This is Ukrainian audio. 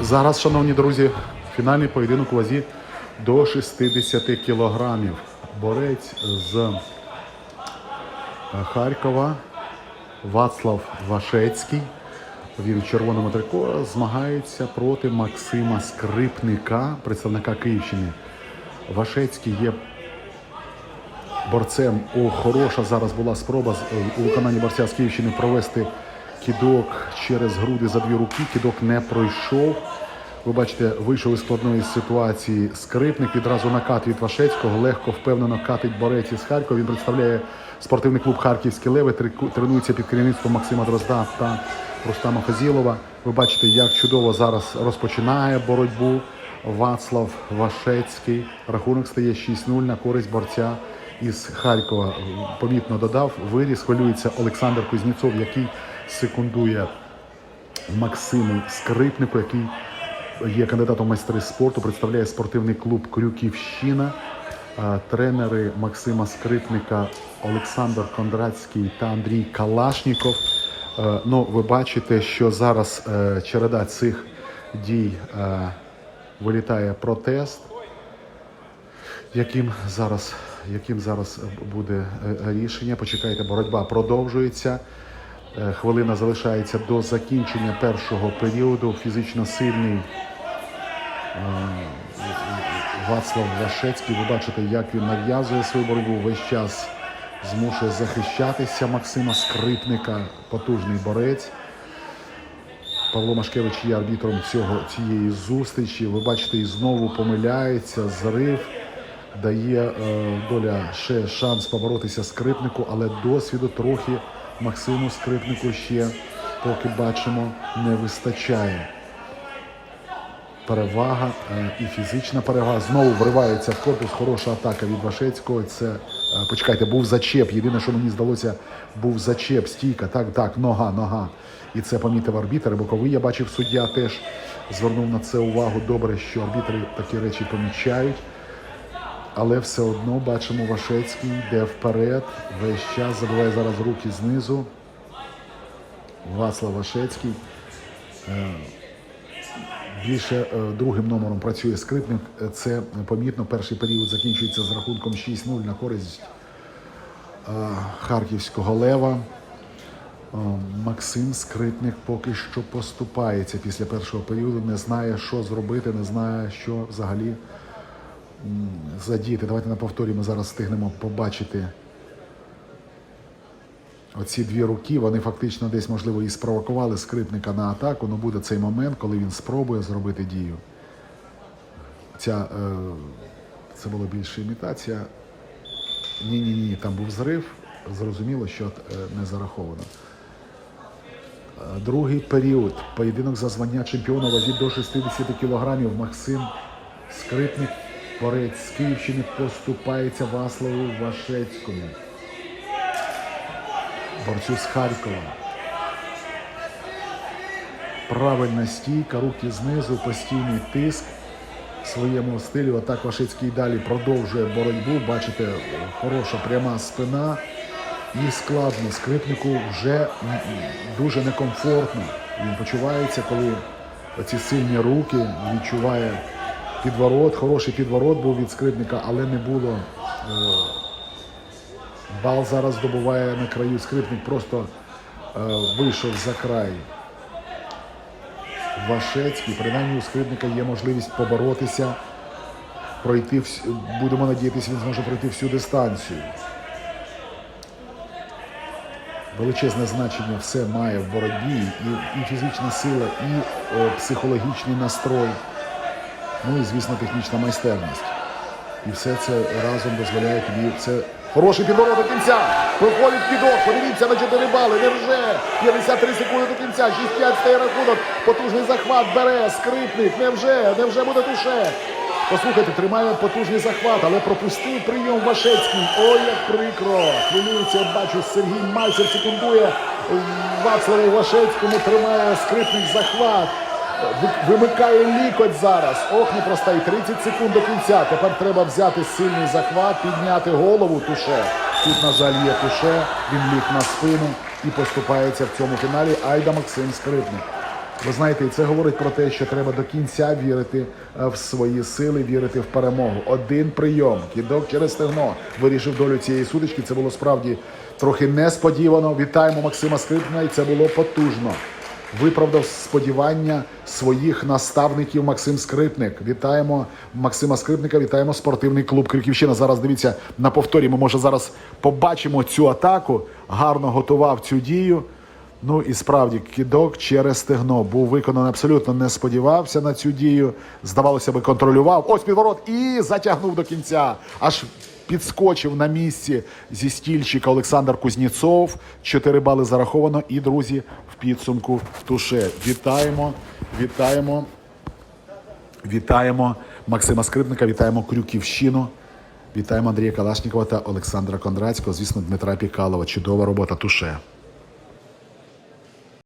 Зараз, шановні друзі, фінальний поєдинок у вазі до 60 кілограмів. Борець з е, Харкова Вацлав Вашецький. Він в червоному трико змагається проти Максима Скрипника, представника Київщини. Вашецький є борцем. О, хороша зараз була спроба е, у виконанні борця з Київщини провести кідок через груди за дві руки. Кідок не пройшов. Ви бачите, вийшов із складної ситуації скрипник. Відразу накат від Вашецького. Легко, впевнено катить борець із Харкова. Він представляє спортивний клуб Харківські Леви. Тренується під керівництвом Максима Дрозда та Рустама Фазілова. Ви бачите, як чудово зараз розпочинає боротьбу Вацлав Вашецький. Рахунок стає 6-0 на користь борця із Харкова. Помітно додав. Виріс хвилюється Олександр Кузнєцов, який секундує Максиму Скрипнику, який є кандидатом майстри спорту, представляє спортивний клуб Крюківщина. Тренери Максима Скрипника Олександр Кондратський та Андрій Калашніков. Ну, ви бачите, що зараз е, череда цих дій е, вилітає протест яким зараз, яким зараз буде е, рішення. Почекайте, боротьба продовжується. Е, Хвилина залишається до закінчення першого періоду. Фізично сильний е, Вацлав Вашецький. Ви бачите, як він нав'язує свою боротьбу. Весь час змушує захищатися Максима Скрипника, потужний борець. Павло Машкевич є арбітром цього, цієї зустрічі. Ви бачите, і знову помиляється, зрив. Дає е, доля ще шанс поборотися скрипнику, але досвіду трохи Максиму Скрипнику ще, поки бачимо, не вистачає. Перевага е, і фізична перевага. Знову вривається в корпус. Хороша атака від Вашецького. Це е, почекайте, був зачеп. Єдине, що мені здалося, був зачеп, стійка. Так, так, нога, нога. І це помітив арбітр. Боковий я бачив суддя теж звернув на це увагу. Добре, що арбітри такі речі помічають. Але все одно бачимо, Вашецький йде вперед. Весь час забиває зараз руки знизу. Вацлав Вашецький. Е, Більше е, другим номером працює скрипник. Е, Це помітно. Перший період закінчується з рахунком 6-0 на користь Харківського лева. Максим Скрипник поки що поступається після першого періоду, не знає, що зробити, не знає, що взагалі задіяти. Давайте на повторі ми зараз встигнемо побачити оці дві руки. Вони фактично десь, можливо, і спровокували скрипника на атаку. Ну буде цей момент, коли він спробує зробити дію. Ця, е, це була більше імітація. Ні, ні, ні, там був зрив. Зрозуміло, що е, не зараховано. Е, Другий період. Поєдинок за звання чемпіона вазі до 60 кілограмів. Максим Скрипник, борець з Київщини, поступається Ваславу Вашецькому. Борцю з Харкова. Правильна стійка, руки знизу, постійний тиск в своєму стилі. Отак Вашицький далі продовжує боротьбу. Бачите, хороша пряма спина. І складно. Скрипнику вже дуже некомфортно. Він почувається, коли оці сильні руки відчуває підворот. Хороший підворот був від скрипника, але не було. е, Бал зараз здобуває на краю скрипник, просто е, вийшов за край. Вашецький, принаймні у скрипника є можливість поборотися, пройти будемо надіятися, він зможе пройти всю дистанцію. Величезне значення все має в боротьбі, і, і фізична сила, і е, психологічний настрой, ну і, звісно, технічна майстерність. І все це разом дозволяє тобі. Це хороший підворот до кінця. Проходить підок. Подивіться на 4 бали. Невже? 53 секунди до кінця. 6-5 стає рахунок. Потужний захват бере. Скрипник. Невже? Невже буде туше? Послухайте, тримає потужний захват, але пропустив прийом Вашецький. Ой, як прикро. Хвилюється, бачу, Сергій Мальцев секундує Вацлаву Вашецькому, тримає скрипник захват. Ви- Вимикає лікоть зараз. Ох, непроста. І 30 секунд до кінця. Тепер треба взяти сильний захват, підняти голову туше. Тут, на жаль, є туше. Він ліг на спину і поступається в цьому фіналі. Айда Максим Скрипник. Ви знаєте, це говорить про те, що треба до кінця вірити е, в свої сили, вірити в перемогу. Один прийом, кідок через стегно вирішив долю цієї сутички. Це було справді трохи несподівано. Вітаємо Максима Скрипна, і це було потужно. Виправдав сподівання своїх наставників Максим Скрипник. Вітаємо Максима Скрипника, вітаємо спортивний клуб Криківщина. Зараз дивіться на повторі. Ми може зараз побачимо цю атаку. Гарно готував цю дію. Ну і справді кидок через стегно був виконаний абсолютно не сподівався на цю дію. Здавалося би, контролював. Ось підворот і затягнув до кінця. Аж підскочив на місці зі стільчика Олександр Кузніцов. Чотири бали зараховано. І друзі, в підсумку туше. Вітаємо, вітаємо, вітаємо Максима Скрипника, вітаємо Крюківщину. Вітаємо Андрія Калашнікова та Олександра Кондрацького. Звісно, Дмитра Пікалова. Чудова робота туше.